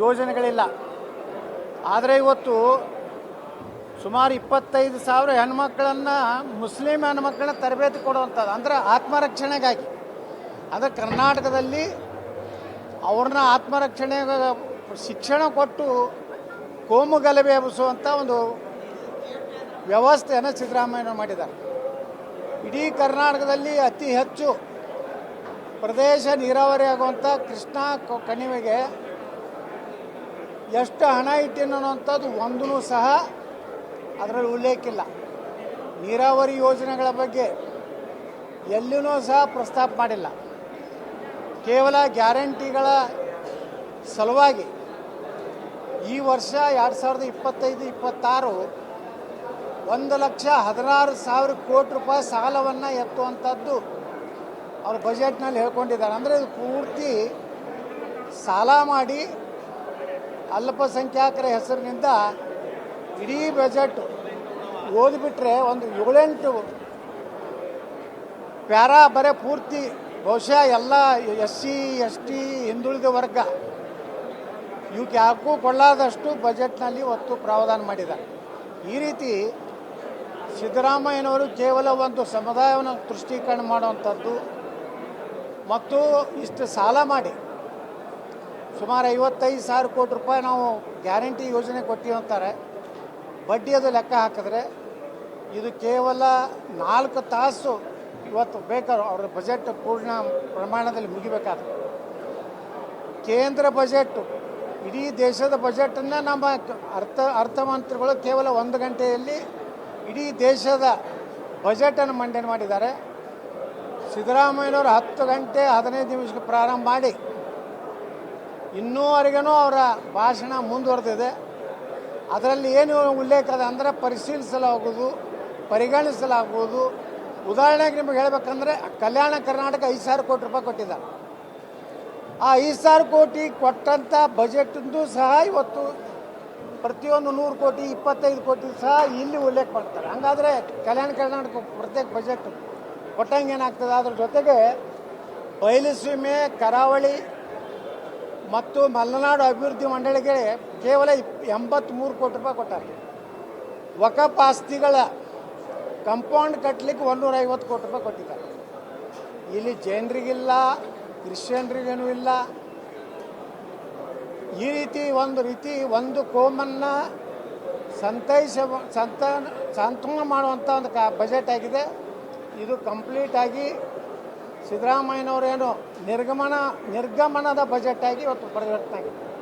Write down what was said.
ಯೋಜನೆಗಳಿಲ್ಲ. ಆದರೆ ಇವತ್ತು ಸುಮಾರು ಇಪ್ಪತ್ತೈದು ಸಾವಿರ ಹೆಣ್ಮಕ್ಳನ್ನು ಮುಸ್ಲಿಂ ಹೆಣ್ಮಕ್ಳನ್ನ ತರಬೇತಿ ಕೊಡುವಂಥದ್ದು, ಅಂದ್ರೆ ಆತ್ಮರಕ್ಷಣೆಗಾಗಿ. ಅಂದರೆ ಕರ್ನಾಟಕದಲ್ಲಿ ಅವ್ರನ್ನ ಆತ್ಮರಕ್ಷಣೆ ಶಿಕ್ಷಣ ಕೊಟ್ಟು ಕೋಮು ಗಲಭೆ ಎಬ್ಬಿಸುವಂಥ ಒಂದು ವ್ಯವಸ್ಥೆಯನ್ನು ಸಿದ್ದರಾಮಯ್ಯ ಮಾಡಿದ್ದಾರೆ. ಇಡೀ ಕರ್ನಾಟಕದಲ್ಲಿ ಅತಿ ಹೆಚ್ಚು ಪ್ರದೇಶ ನೀರಾವರಿ ಆಗುವಂಥ ಕೃಷ್ಣಾ ಕಣಿವೆಗೆ ಎಷ್ಟು ಹಣ ಇಟ್ಟಿನ ಅನ್ನುವಂಥದ್ದು ಒಂದೂ ಸಹ ಅದರಲ್ಲಿ ಉಲ್ಲೇಖ ಇಲ್ಲ ನೀರಾವರಿ ಯೋಜನೆಗಳ ಬಗ್ಗೆ ಎಲ್ಲಿಯೂ ಸಹ ಪ್ರಸ್ತಾಪ ಮಾಡಿಲ್ಲ. ಕೇವಲ ಗ್ಯಾರಂಟಿಗಳ ಸಲುವಾಗಿ ಈ ವರ್ಷ ಎರಡು ಸಾವಿರದ ಇಪ್ಪತ್ತೈದು, ಇಪ್ಪತ್ತಾರು ಒಂದು ಲಕ್ಷ ಹದಿನಾರು ಸಾವಿರ ಕೋಟಿ ರೂಪಾಯಿ ಸಾಲವನ್ನು ಎತ್ತುವಂಥದ್ದು ಅವ್ರ ಬಜೆಟ್ನಲ್ಲಿ ಹೇಳ್ಕೊಂಡಿದ್ದಾರೆ. ಅಂದರೆ ಇದು ಪೂರ್ತಿ ಸಾಲ ಮಾಡಿ ಅಲ್ಪಸಂಖ್ಯಾತರ ಹೆಸರಿನಿಂದ ಇಡೀ ಬಜೆಟ್ ಓದಿಬಿಟ್ರೆ ಒಂದು ಏಳೆಂಟು ಪ್ಯಾರಾ ಬರೆ ಪೂರ್ತಿ, ಬಹುಶಃ ಎಲ್ಲ ಎಸ್ ಸಿ ಎಸ್ ಟಿ ಹಿಂದುಳಿದ ವರ್ಗ ಇವಕ್ಕೆ ಯಾಕೂ ಕೊಳ್ಳಾದಷ್ಟು ಬಜೆಟ್ನಲ್ಲಿ ಒತ್ತು ಪ್ರಾವಧಾನ ಮಾಡಿದ್ದಾರೆ ಈ ರೀತಿ ಸಿದ್ದರಾಮಯ್ಯನವರು ಕೇವಲ ಒಂದು ಸಮುದಾಯವನ್ನು ತುಷ್ಟೀಕರಣ ಮಾಡುವಂಥದ್ದು ಮತ್ತು ಇಷ್ಟು ಸಾಲ ಮಾಡಿ ಸುಮಾರು ಐವತ್ತೈದು ಸಾವಿರ ಕೋಟಿ ರೂಪಾಯಿ ನಾವು ಗ್ಯಾರಂಟಿ ಯೋಜನೆ ಕೊಟ್ಟಿವಿ ಅಂತಾರೆ. ಬಡ್ಡಿ ಅದು ಲೆಕ್ಕ ಹಾಕಿದ್ರೆ ಇದು ಕೇವಲ ನಾಲ್ಕು ತಾಸು ಇವತ್ತು ಬೇಕಾದ್ರೂ ಅವ್ರ ಬಜೆಟ್ ಪೂರ್ಣ ಪ್ರಮಾಣದಲ್ಲಿ ಮುಗಿಬೇಕಾದ್ರೆ. ಕೇಂದ್ರ ಬಜೆಟ್ ಇಡೀ ದೇಶದ ಬಜೆಟನ್ನು ನಮ್ಮ ಅರ್ಥ, ಅರ್ಥಮಂತ್ರಿಗಳು ಕೇವಲ ಒಂದು ಗಂಟೆಯಲ್ಲಿ ಇಡೀ ದೇಶದ ಬಜೆಟನ್ನು ಮಂಡನೆ ಮಾಡಿದ್ದಾರೆ. ಸಿದ್ದರಾಮಯ್ಯನವರು ಹತ್ತು ಗಂಟೆ ಹದಿನೈದು ನಿಮಿಷಕ್ಕೆ ಪ್ರಾರಂಭ ಮಾಡಿ ಇನ್ನೂವರೆಗೂ ಅವರ ಭಾಷಣ ಮುಂದುವರೆದಿದೆ. ಅದರಲ್ಲಿ ಏನು ಉಲ್ಲೇಖ ಅದ ಅಂದರೆ ಪರಿಶೀಲಿಸಲಾಗುವುದು, ಪರಿಗಣಿಸಲಾಗುವುದು. ಉದಾಹರಣೆಗೆ ನಿಮಗೆ ಹೇಳಬೇಕಂದ್ರೆ ಕಲ್ಯಾಣ ಕರ್ನಾಟಕ ಐದು ಸಾವಿರ ಕೋಟಿ ರೂಪಾಯಿ ಕೊಟ್ಟಿದ್ದಾರೆ. ಆ ಐದು ಸಾವಿರ ಕೋಟಿ ಕೊಟ್ಟಂಥ ಬಜೆಟ್ದು ಸಹ ಇವತ್ತು ಪ್ರತಿಯೊಂದು ನೂರು ಕೋಟಿ, ಇಪ್ಪತ್ತೈದು ಕೋಟಿ ಸಹ ಇಲ್ಲಿ ಉಲ್ಲೇಖ ಮಾಡ್ತಾರೆ. ಹಂಗಾದರೆ ಕಲ್ಯಾಣ ಕರ್ನಾಟಕ ಪ್ರತ್ಯೇಕ ಬಜೆಟ್ ಕೊಟ್ಟಂಗೆ ಏನಾಗ್ತದೆ? ಅದ್ರ ಜೊತೆಗೆ ಬಯಲುಸೀಮೆ, ಕರಾವಳಿ ಮತ್ತು ಮಲೆನಾಡು ಅಭಿವೃದ್ಧಿ ಮಂಡಳಿಗೆ ಕೇವಲ ಎಂಬತ್ತ್ಮೂರು ಕೋಟಿ ರೂಪಾಯಿ ಕೊಟ್ಟಾರೆ. ವಕಫ್ ಆಸ್ತಿಗಳ ಕಂಪೌಂಡ್ ಕಟ್ಟಲಿಕ್ಕೆ ಒಂದೂರ ಐವತ್ತು ಕೋಟಿ ರೂಪಾಯಿ ಕೊಟ್ಟಿದ್ದಾರೆ. ಇಲ್ಲಿ ಜೈನರಿಗಿಲ್ಲ, ಕ್ರಿಶ್ಚಿಯನ್ರಿಗೇನೂ ಇಲ್ಲ. ಈ ರೀತಿ ಒಂದು ರೀತಿ ಒಂದು ಕೋಮನ್ನು ಸಂತೈಸ, ಸಂತ ಸಾಂತ್ವನ ಮಾಡುವಂಥ ಒಂದು ಕ, ಬಜೆಟ್ ಆಗಿದೆ. ಇದು ಕಂಪ್ಲೀಟ್ ಆಗಿ ಸಿದ್ದರಾಮಯ್ಯನವರೇನು ನಿರ್ಗಮನ ನಿರ್ಗಮನದ ಬಜೆಟ್ ಆಗಿ ಇವತ್ತು ಪರಿವರ್ತನೆ ಆಗಿದೆ.